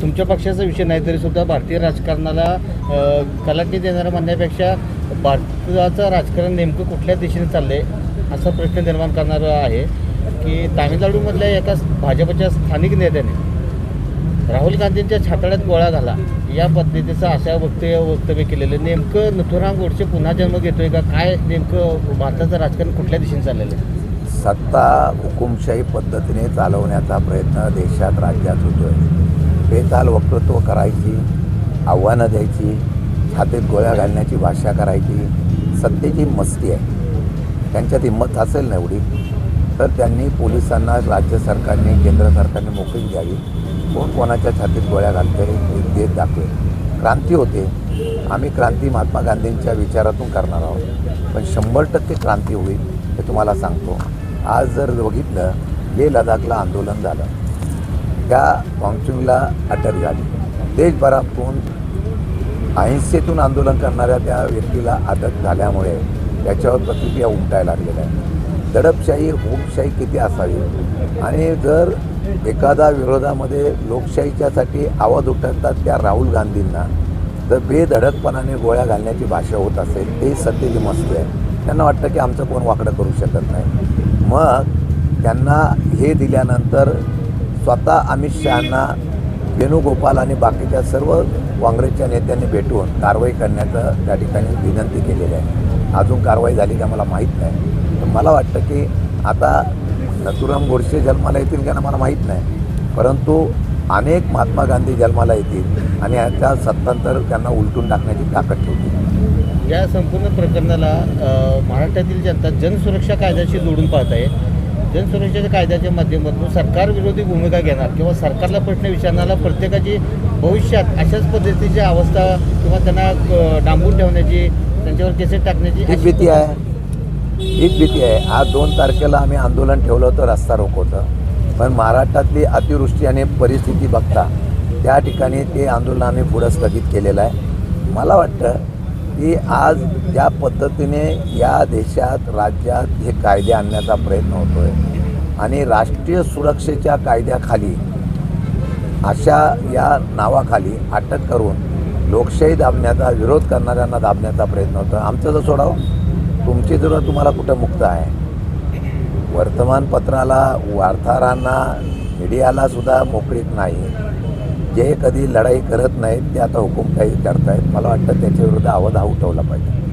तुमच्या पक्षाचा विषय नाही तरी सुद्धा भारतीय राजकारणाला कलाटणी देणारं म्हणण्यापेक्षा भारताचं राजकारण नेमकं कुठल्या दिशेने चाललंय असा प्रश्न निर्माण करणारा आहे की तामिळनाडूमधल्या एका भाजपच्या स्थानिक नेत्याने राहुल गांधींच्या छातड्यात गोळा घाला या पद्धतीचं अशा वक्तव्य वक्तव्य केलेलं नेमकं नथुराम गोडसे पुन्हा जन्म घेतोय का? काय नेमकं भारताचं राजकारण कुठल्या दिशेने चाललेलं आहे? सत्ता हुकुमशाही पद्धतीने चालवण्याचा प्रयत्न देशात राज्यात होतोय. बेताल वक्तृत्व करायची आव्हानं द्यायची छातीत गोळ्या घालण्याची भाषा करायची. सत्तेची मस्ती आहे. त्यांच्यात हिंमत असेल ना एवढी? तर त्यांनी पोलिसांना राज्य सरकारने केंद्र सरकारने मोकळी द्यावी कोण कोणाच्या छातीत गोळ्या घालते हे देत दाखवेल. क्रांती होते. आम्ही क्रांती महात्मा गांधींच्या विचारातून करणार आहोत. पण शंभर टक्के क्रांती होईल हे तुम्हाला सांगतो. आज जर बघितलं ले लडाखला आंदोलन झालं. त्या वांगचुंगला अटक झाली. देशभरातून अहिंसेतून आंदोलन करणाऱ्या त्या व्यक्तीला अटक झाल्यामुळे त्याच्यावर प्रतिक्रिया उमटायला लागलेल्या आहे दडपशाही हुकशाही किती असावी? आणि जर एखादा विरोधामध्ये लोकशाहीच्यासाठी आवाज उठवतात त्या राहुल गांधींना जर बेधडकपणाने गोळ्या घालण्याची भाषा होत असेल ते सत्तेची मस्ती आहे. त्यांना वाटतं की आमचं कोण वाकडं करू शकत नाही. मग त्यांना हे दिल्यानंतर स्वतः अमित शहांना वेणुगोपाल आणि बाकीच्या सर्व काँग्रेसच्या नेत्यांनी भेटून कारवाई करण्याचं त्या ठिकाणी विनंती केलेली आहे. अजून कारवाई झाली का मला माहीत नाही. पण मला वाटतं की आता नथुराम गोडसे जन्माला येतील का ना मला माहीत नाही. परंतु अनेक महात्मा गांधी जन्माला येतील आणि त्या सत्तांतर त्यांना उलटून टाकण्याची ताकद ठेवतील. या संपूर्ण प्रकरणाला महाराष्ट्रातील जनता जनसुरक्षा कायद्याशी जोडून पाहत आहे. जनसुरक्षेच्या कायद्याच्या माध्यमातून सरकार विरोधी भूमिका घेणार किंवा सरकारला प्रश्न विचारणारा प्रत्येकाची भविष्यात अशाच पद्धतीची अवस्था किंवा त्यांना डांबून ठेवण्याची त्यांच्यावर केसेस टाकण्याची अशी भीती आहे. हीच भीती आहे. आज दोन तारखेला आम्ही आंदोलन ठेवलं होतं रस्ता रोखवतं. पण महाराष्ट्रातली अतिवृष्टी आणि परिस्थिती बघता त्या ठिकाणी ते आंदोलन आम्ही पुढं स्थगित केलेलं आहे. मला वाटतं की आज ज्या पद्धतीने या देशात राज्यात हे कायदे आणण्याचा प्रयत्न होतो आहे आणि राष्ट्रीय सुरक्षेच्या कायद्याखाली अशा या नावाखाली अटक करून लोकशाही दाबण्याचा विरोध करणाऱ्यांना दाबण्याचा प्रयत्न होतो आमचं जर सोडाव. तुमची जर तुम्हाला कुठं मुक्त आहे? वर्तमानपत्राला वार्ताहरांना मीडियालासुद्धा मोकळीत मोकळीक नाही. जे कधी लढाई करत नाहीत ते आता हुकुमशाही करतायत. मला वाटतं त्याच्याविरुद्ध आवाज हा उठवला पाहिजे.